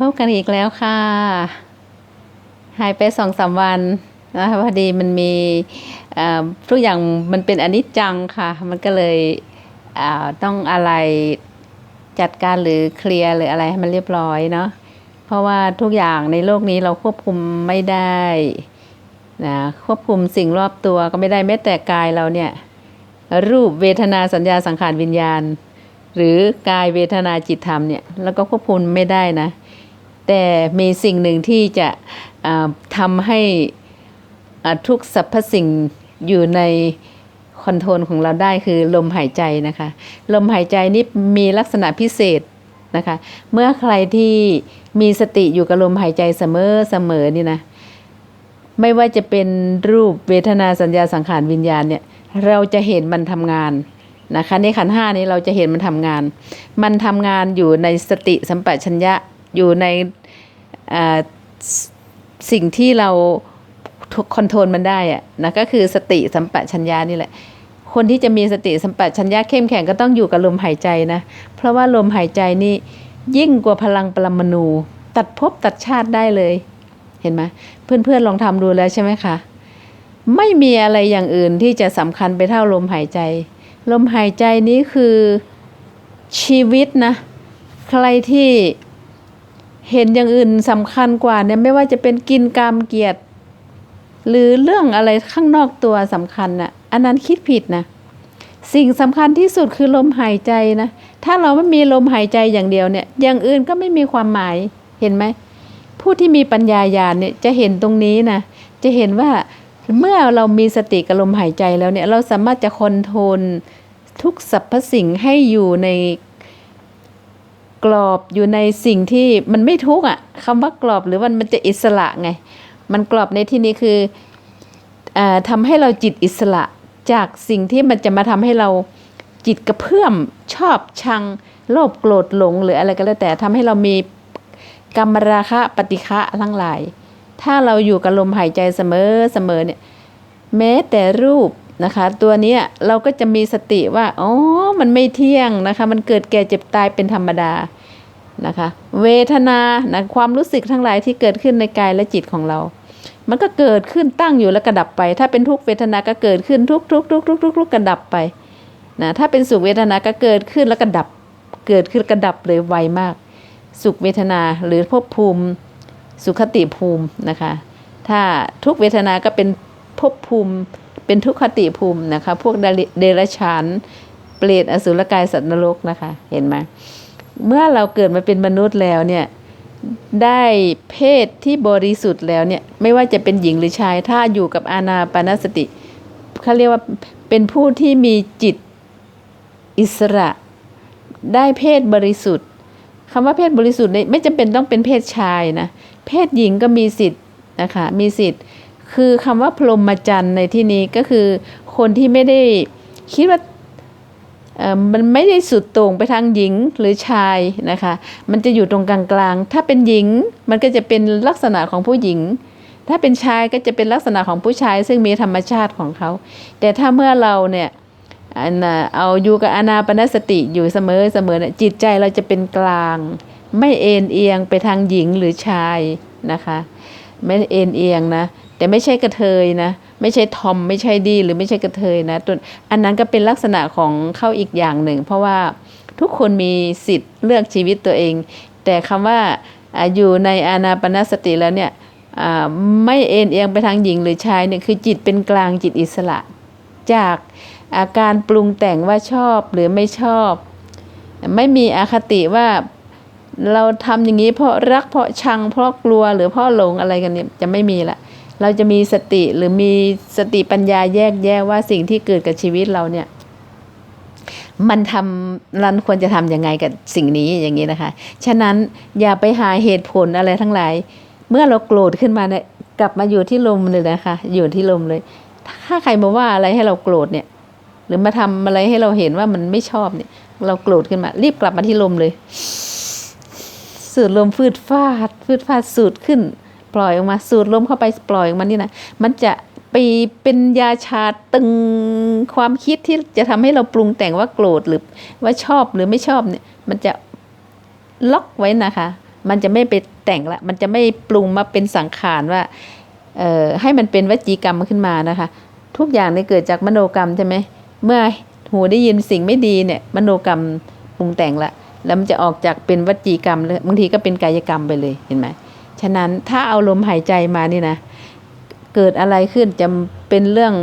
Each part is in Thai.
พบกันอีกแล้วค่ะ หายไปสองสามวันนะคะพอดีมันมีทุกอย่างมันเป็นอนิจจังค่ะ มันก็เลยต้องอะไรจัดการหรือเคลียร์หรืออะไรให้มันเรียบร้อยเนาะเพราะว่าทุกอย่างในโลกนี้เราควบคุมไม่ได้นะควบคุมสิ่งรอบตัวก็ไม่ได้แม้แต่กายเราเนี่ย รูปเวทนาสัญญาสังขารวิญญาณ หรือกายเวทนาจิตธรรมเนี่ยแล้วก็ควบคุมไม่ได้นะ แต่มีสิ่งหนึ่งที่จะอ่าทำให้ทุกสรรพสิ่งอยู่ในคอนโทรลของเราได้คือลมหายใจนะคะ ลมหายใจนี่มีลักษณะพิเศษนะคะ เมื่อใครที่มีสติอยู่กับลมหายใจเสมอเสมอนี่นะไม่ว่าจะเป็นรูปเวทนาสัญญาสังขารวิญญาณเนี่ยเราจะเห็นมันทำงานนะคะในขันห้านี้เราจะเห็นมันทำงาน มันทำงานอยู่ในสติสัมปชัญญะ อยู่ในสิ่งที่เราคอนโทรลมันได้อะนะก็คือสติสัมปชัญญะนี่แหละ คนที่จะมีสติสัมปชัญญะเข้มแข็งก็ต้องอยู่กับลมหายใจนะ เพราะว่าลมหายใจนี่ยิ่งกว่าพลังปรมาณูตัดภพตัดชาติได้เลย เห็นไหมเพื่อนๆลองทำดูแล้วใช่ไหมคะไม่มีอะไรอย่างอื่นที่จะสำคัญไปเท่าลมหายใจ ลมหายใจนี้คือชีวิตนะ ใครที่ เห็นอย่างอื่นสำคัญกว่าเนี่ยไม่ว่าจะเป็นกินกามเกียรติ หรือเรื่องอะไรข้างนอกตัวสำคัญน่ะอันนั้นคิดผิดนะสิ่งสำคัญที่สุดคือลมหายใจนะถ้าเราไม่มีลมหายใจอย่างเดียวเนี่ยอย่างอื่นก็ไม่มีความหมายเห็นไหมผู้ที่มีปัญญาญาณเนี่ยจะเห็นตรงนี้นะจะเห็นว่าเมื่อเรามีสติกับลมหายใจแล้วเนี่ยเราสามารถจะคอนโทรลทุกสรรพสิ่งให้อยู่ใน กรอบอยู่ในสิ่งที่มันไม่ทุกข์อะคำว่ากรอบหรือว่ามันจะอิสระไง มันกรอบในที่นี้คืออทำให้เราจิตอิสระจากสิ่งที่มันจะมาทำให้เราจิตกระเพื่อมชอบชังโลภโกรธหลงหรืออะไรก็แล้วแต่ทำให้เรามีกรรมราคะปฏิฆะทั้งหลาย ถ้าเราอยู่กับลมหายใจเสมอเสมอเนี่ยแม้แต่รูปนะคะ ตัวนี้เราก็จะมีสติว่า อ๋อ มันไม่เที่ยงนะคะ มันเกิดแก่เจ็บตายเป็นธรรมดา นะคะ เวทนานะความรู้สึกทั้งหลายที่เกิดขึ้นในกายและจิตของเรา มันก็เกิดขึ้นตั้งอยู่แล้วกระดับไป ถ้าเป็นทุกเวทนาก็เกิดขึ้นทุกทุกทุกทุกทุกทุกกระดับไปนะถ้าเป็นสุขเวทนาก็เกิดขึ้นแล้วกระดับ เกิดขึ้นกระดับเลยไวมาก สุขเวทนาหรือภพภูมิ สุขติภูมินะคะ ถ้าทุกเวทนาก็เป็นภพภูมิเป็นทุกขติภูมินะคะ พวกเดรัจฉาน เปรตอสุรกายสัตว์นรกนะคะ เห็นไหม เมื่อเราเกิดมาเป็นมนุษย์แล้วเนี่ยได้เพศที่บริสุทธิ์แล้วเนี่ยไม่ว่าจะเป็นหญิงหรือชาย ถ้าอยู่กับอาณาปานสติเขาเรียกว่าเป็นผู้ที่มีจิตอิสระ ได้เพศบริสุทธิ์คำว่าเพศบริสุทธิ์เนี่ยไม่จำเป็นต้องเป็นเพศชายนะเพศหญิงก็มีสิทธิ์นะคะมีสิทธิ์ คือคำว่าพรหมจรรย์ในที่นี้ก็คือคนที่ไม่ได้คิดว่า มันไม่ได้สุดโต่งไปทางหญิงหรือชายนะคะ มันจะอยู่ตรงกลางๆ ถ้าเป็นหญิงมันก็จะเป็นลักษณะของผู้หญิง ถ้าเป็นชายก็จะเป็นลักษณะของผู้ชาย ซึ่งมีธรรมชาติของเขา แต่ถ้าเมื่อเราเนี่ยเอาอยู่กับอนาปนสติอยู่เสมอเสมอเนี่ยจิตใจเราจะเป็นกลาง ไม่เอ็นเอียงไปทางหญิงหรือชายนะคะ ไม่เอ็นเอียงนะ แต่ไม่ใช่กระเทยนะ ไม่ใช่ทอมไม่ใช่ดีหรือไม่ใช่กระเทยนะตัวอันนั้นก็เป็นลักษณะของเข้าอีกอย่างหนึ่ง เพราะว่าทุกคนมีสิทธิ์เลือกชีวิตตัวเอง แต่คำว่าอ่าอยู่ในอานาปนสติแล้วเนี่ยไม่เอ็นเอียงไปทางหญิงหรือชายเนี่ยคือจิตเป็นกลางจิตอิสระ จากอาการปรุงแต่งว่าชอบหรือไม่ชอบ ไม่มีอคติว่าเราทำอย่างนี้เพราะรักเพราะชังเพราะกลัวหรือเพราะหลงอะไรกันเนี่ยจะไม่มีละ เราจะมีสติหรือมีสติปัญญาแยกแยะว่าสิ่งที่เกิดกับชีวิตเราเนี่ยมันทำรันควรจะทำยังไงกับสิ่งนี้อย่างนี้นะคะ ฉะนั้นอย่าไปหาเหตุผลอะไรทั้งหลาย เมื่อเราโกรธขึ้นมาเนี่ยกลับมาอยู่ที่ลมเลยนะคะ อยู่ที่ลมเลย ถ้าใครมาว่าอะไรให้เราโกรธเนี่ย หรือมาทำอะไรให้เราเห็นว่ามันไม่ชอบเนี่ย เราโกรธขึ้นมา รีบกลับมาที่ลมเลย สูดลมฟืดฟาดฟืดฟาดสูดขึ้น ปล่อยออกมา สูดลมเข้าไปปล่อยออกมานี่นะมันจะไปเป็นยาชาตึงความคิดที่จะทำให้เราปรุงแต่งว่าโกรธหรือว่าชอบหรือไม่ชอบเนี่ย มันจะล็อกไว้นะคะ มันจะไม่ไปแต่งละ มันจะไม่ปรุงมาเป็นสังขารว่าเอ่อให้มันเป็นวจีกรรมขึ้นมานะคะ ทุกอย่างเนี่ยเกิดจากมโนกรรมใช่ไหมเมื่อหูได้ยินสิ่งไม่ดีเนี่ย มโนกรรมปรุงแต่งละ แล้วมันจะออกจากเป็นวจีกรรมเลยบางทีก็เป็นกายกรรมไปเลยเห็นไหม ฉะนั้นถ้าเอาลมหายใจมานี่นะ เกิดอะไรขึ้นจะเป็นเรื่อง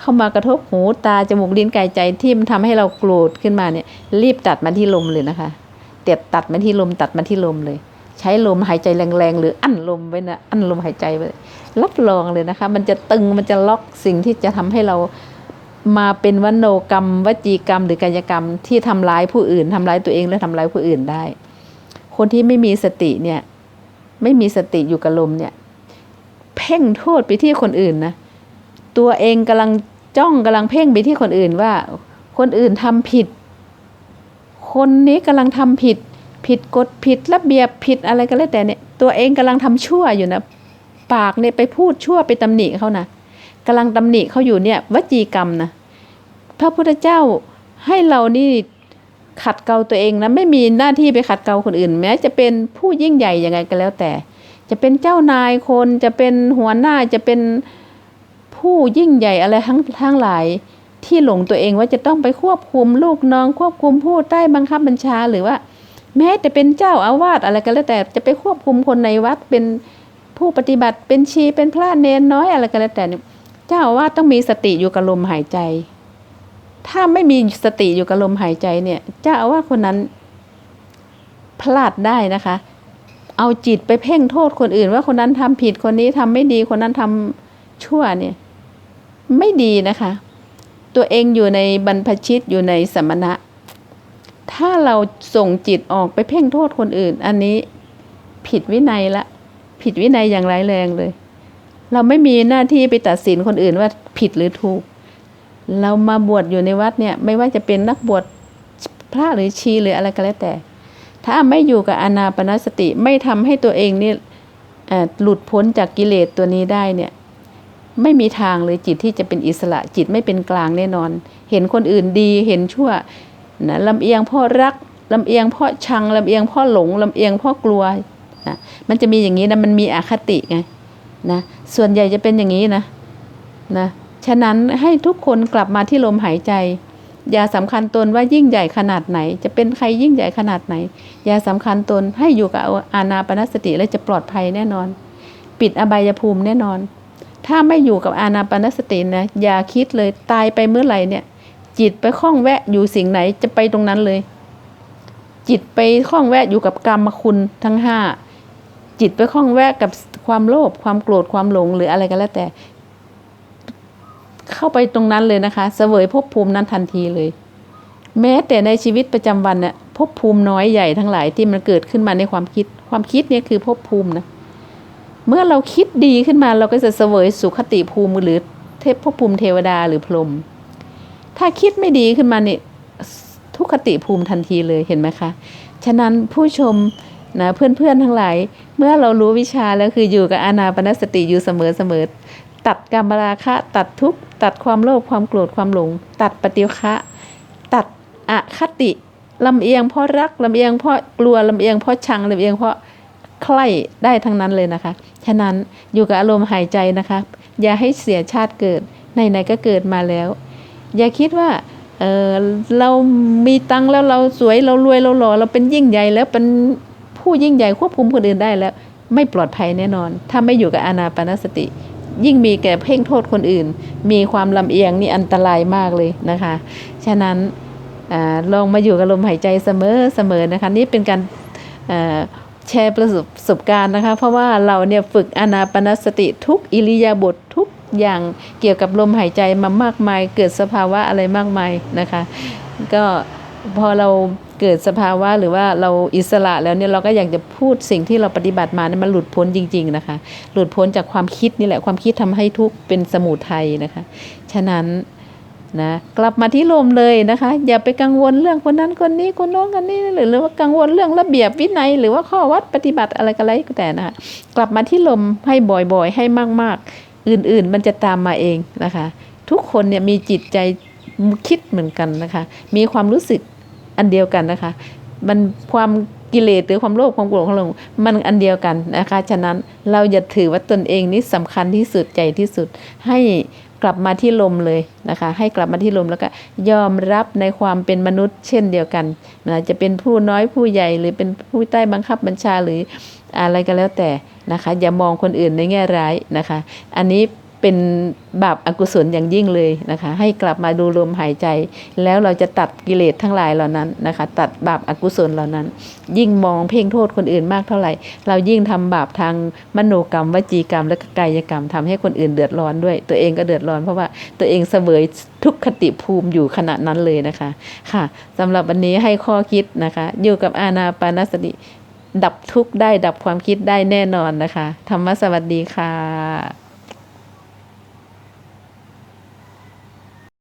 เข้ามากระทบหูตาจมูกลิ้นกายใจที่มันทำให้เราโกรธขึ้นมาเนี่ย รีบตัดมาที่ลมเลยนะคะเด็ดตัดมาที่ลมตัดมาที่ลมเลย ใช้ลมหายใจแรงๆหรืออั้นลมไว้นะอั้นลมหายใจไว้รับรองเลยนะคะ มันจะตึงมันจะล็อกสิ่งที่จะทำให้เรามาเป็นวโนกรรม วจีกรรม หรือกายกรรมที่ทำร้ายผู้อื่นทำร้ายตัวเองและทำร้ายผู้อื่นได้ คนที่ไม่มีสติเนี่ย ไม่มีสติอยู่กับลมเนี่ย เพ่งโทษไปที่คนอื่นนะตัวเองกำลังจ้องกำลังเพ่งไปที่คนอื่นว่า คนอื่นทำผิด คนนี้กำลังทำผิด ผิดกฎผิดระเบียบผิดอะไรก็แล้วแต่เนี่ย ตัวเองกำลังทำชั่วอยู่นะปากเนี่ยไปพูดชั่วไปตำหนิเขานะกำลังตำหนิเขาอยู่เนี่ยวจีกรรมนะพระพุทธเจ้าให้เรานี่ ขัดเกลาตัวเองนะไม่มีหน้าที่ไปขัดเกลาคนอื่น แม้จะเป็นผู้ยิ่งใหญ่ยังไงก็แล้วแต่ จะเป็นเจ้านายคนจะเป็นหัวหน้าจะเป็นผู้ยิ่งใหญ่อะไรทั้งทั้งหลายที่หลงตัวเองว่าจะต้องไปควบคุมลูกน้อง ควบคุมผู้ใต้บังคับบัญชาหรือว่า แม้แต่เป็นเจ้าอาวาสอะไรก็แล้วแต่จะไปควบคุมคนในวัดเป็นผู้ปฏิบัติเป็นชีเป็นพระเนนน้อยอะไรก็แล้วแต่เนี่ยเจ้าอาวาสต้องมีสติอยู่กับลมหายใจ ถ้าไม่มีสติอยู่กับลมหายใจเนี่ยเจ้าอาวาสคนนั้นพลาดได้นะคะ เอาจิตไปเพ่งโทษคนอื่น ว่าคนนั้นทำผิดคนนี้ทำไม่ดีคนนั้นทำชั่วเนี่ย ไม่ดีนะคะ ตัวเองอยู่ในบรรพชิตอยู่ในสมณะ ถ้าเราส่งจิตออกไปเพ่งโทษคนอื่น อันนี้ผิดวินัยละ ผิดวินัยอย่างร้ายแรงเลย เราไม่มีหน้าที่ไปตัดสินคนอื่นว่าผิดหรือถูก เรามาบวชอยู่ในวัดเนี่ย ไม่ว่าจะเป็นนักบวชพระหรือชีหรืออะไรก็แล้วแต่ ถ้าไม่อยู่กับอนาปนสติไม่ทำให้ตัวเองนี่เอ่อหลุดพ้นจากกิเลสตัวนี้ได้เนี่ย ไม่มีทางเลยจิตที่จะเป็นอิสระจิตไม่เป็นกลางแน่นอน เห็นคนอื่นดีเห็นชั่วนะลำเอียงเพ่อรักลำเอียงเพ่อชังลำเอียงเพ่อหลงลำเอียงเพ่อกลัวนะมันจะมีอย่างนี้นะมันมีอคติไงนะส่วนใหญ่จะเป็นอย่างนี้นะนะ ฉะนั้นให้ทุกคนกลับมาที่ลมหายใจ อย่าสำคัญตนว่ายิ่งใหญ่ขนาดไหน จะเป็นใครยิ่งใหญ่ขนาดไหน อย่าสำคัญตนให้อยู่กับอานาปนสติและจะปลอดภัยแน่นอน ปิดอบายภูมิแน่นอน ถ้าไม่อยู่กับอานาปนสตินะอย่าคิดเลยตายไปเมื่อไหร่เนี่ย จิตไปคล้องแวะอยู่สิ่งไหนจะไปตรงนั้นเลย จิตไปคล้องแวะอยู่กับกรรมคุณทั้งห้าจิตไปคล้องแวะกับความโลภความโกรธความหลงหรืออะไรก็แล้วแต่ เข้าไปตรงนั้นเลยนะคะเสวยภพภูมินั้นทันทีเลย แม้แต่ในชีวิตประจำวันเนี่ยภพภูมิน้อยใหญ่ทั้งหลายที่มันเกิดขึ้นมาในความคิด ความคิดเนี่ยคือภพภูมินะเมื่อเราคิดดีขึ้นมาเราก็จะเสวยสุขติภูมิหรือเทพภพภูมิเทวดาหรือพรหมถ้าคิดไม่ดีขึ้นมาเนี่ยทุกขติภูมิทันทีเลยเห็นไหมคะฉะนั้นผู้ชมนะเพื่อนๆทั้งหลาย เมื่อเรารู้วิชาแล้วคืออยู่กับอานาปนสติอยู่เสมอๆตัดกรรมราคะ ตัดทุก ตัดความโลภความโกรธความหลง ตัดปฏิฆะตัดอคติลำเอียงเพราะรักลำเอียงเพราะกลัวลำเอียงเพราะชังลำเอียงเพราะใคร่ได้ทั้งนั้นเลยนะคะ ฉะนั้นอยู่กับอารมณ์หายใจนะคะ อย่าให้เสียชาติเกิดไหนๆก็เกิดมาแล้ว อย่าคิดว่าเออเรามีตังค์แล้วเราสวยเรารวยเราหล่อเราเป็นยิ่งใหญ่แล้วเป็นผู้ยิ่งใหญ่ควบคุมคนอื่นได้แล้ว ไม่ปลอดภัยแน่นอน ถ้าไม่อยู่กับอานาปนสติ ยิ่งมีแก่เพ่งโทษคนอื่น มีความลำเอียงนี่อันตรายมากเลยนะคะ ฉะนั้นอลองมาอยู่กับลมหายใจเสมอเสมอนะคะ นี่เป็นการแชร์ประสบการณ์นะคะ เพราะว่าเราเนี่ยฝึกอนาปนสติทุกอิริยาบถทุกอย่างเกี่ยวกับลมหายใจมามากมาย เกิดสภาวะอะไรมากมายนะคะ ก็ พอเราเกิดสภาวะหรือว่าเราอิสระแล้วเนี่ยเราก็อยากจะพูดสิ่งที่เราปฏิบัติมาเนี่ยมันหลุดพ้นจริง ๆนะคะ หลุดพ้นจากความคิดนี่แหละความคิดทำให้ทุกข์เป็นสมุทัยนะคะ ฉะนั้นนะกลับมาที่ลมเลยนะคะ อย่าไปกังวลเรื่องคนนั้นคนนี้คนโน้นคนนี้หรือหรือว่ากังวลเรื่องระเบียบวินัย หรือว่าข้อวัดปฏิบัติอะไรก็แล้วแต่นะคะกลับมาที่ลมให้บ่อยๆ ให้มากๆ อื่นๆ มันจะตามมาเองนะคะ ทุกคนเนี่ยมีจิตใจคิดเหมือนกันนะคะ มีความรู้สึก อันเดียวกันนะคะ มันความกิเลสหรือความโลภความโกรธความหลงมันอันเดียวกันนะคะ ฉะนั้นเราอย่าถือว่าตนเองนี่สำคัญที่สุดใหญ่ที่สุดให้กลับมาที่ลมเลยนะคะ ให้กลับมาที่ลมแล้วก็ยอมรับในความเป็นมนุษย์เช่นเดียวกันนะจะเป็นผู้น้อยผู้ใหญ่หรือเป็นผู้ใต้บังคับบัญชาหรืออะไรก็แล้วแต่นะคะ อย่ามองคนอื่นในแง่ร้ายนะคะ อันนี้ เป็นบาปอกุศลอย่างยิ่งเลยนะคะ ให้กลับมาดูลมหายใจ แล้วเราจะตัดกิเลสทั้งหลายเหล่านั้นนะคะ ตัดบาปอกุศลเหล่านั้น ยิ่งมองเพ่งโทษคนอื่นมากเท่าไหร่ เรายิ่งทำบาปทางมโนกรรมวจีกรรม และกายกรรมทำให้คนอื่นเดือดร้อนด้วย ตัวเองก็เดือดร้อนเพราะว่าตัวเองเสวยทุกขติภูมิอยู่ขณะนั้นเลยนะคะค่ะสำหรับวันนี้ให้ข้อคิดนะคะ อยู่กับอาณาปานสติดับทุกข์ได้ดับความคิดได้แน่นอนนะคะธรรมะสวัสดีค่ะ